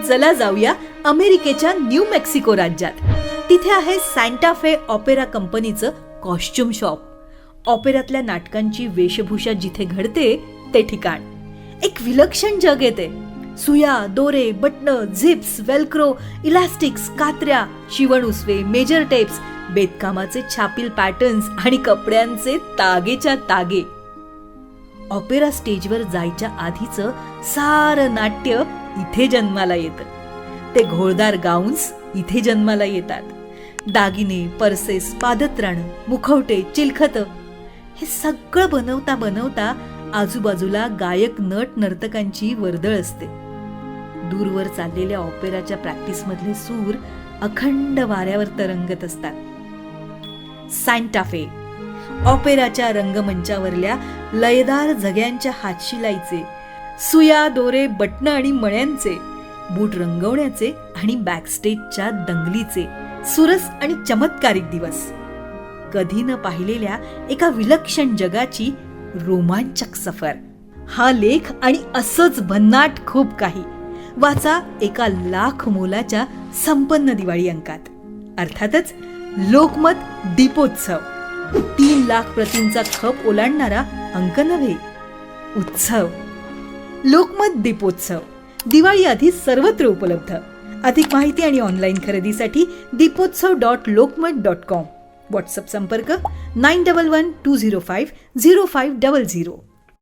चला जाऊया अमेरिकेच्या न्यू मेक्सिको राज्यात. तिथे आहे सॅन्टा फे ऑपेरा कंपनीचं कॉस्ट्युम शॉप ऑपेरातल्या नाटकांची वेशभूषा जिथे घडते ते ठिकाण. एक विलक्षण जग येते. सुया दोरे बटणं झिप्स वेलक्रो इलास्टिक्स कात्र्या शिवण उसवे मेजर टेप्स बेतकामाचे छापील पॅटर्न्स आणि कपड्यांचे तागेच्या तागे. ऑपेरा स्टेजवर जायच्या आधीचं सारं नाट्य इथे जन्माला येतं. ते घोळदार गाऊन्स इथे जन्माला येतात. दागिने पर्सेस पादत्राणं मुखवटे चिलखत हे सगळं बनवता बनवता आजूबाजूला गायक नट नर्तकांची वर्दळ असते. दूरवर चाललेल्या ऑपेराच्या प्रॅक्टिसमधले सूर अखंड वाऱ्यावर तरंगत असतात. सँटाफे ऑपेराच्या रंगमंचावरल्या लयदार झग्यांच्या हातशिलाईचे सुया दोरे बटणं आणि मण्यांचे बूट रंगवण्याचे आणि बॅकस्टेजच्या दंगलीचे सुरस आणि चमत्कारिक दिवस. कधी न पाहिलेल्या एका विलक्षण जगाची रोमांचक सफर. हा लेख आणि असंच भन्नाट खूप काही. वाचा एका लाख मोलाच्या संपन्न दिवाळी अंकात. अर्थातच लोकमत दीपोत्सव. तीन लाख प्रतींचा खप ओलांडणारा अंक नव्हे उत्सव. लोकमत दीपोत्सव. दिवाळी आधी सर्वत्र उपलब्ध. अधिक माहिती आणि ऑनलाईन खरेदीसाठी Deepotsav dot Lokmat dot com WhatsApp संपर्क nine double one two zero five zero five double zero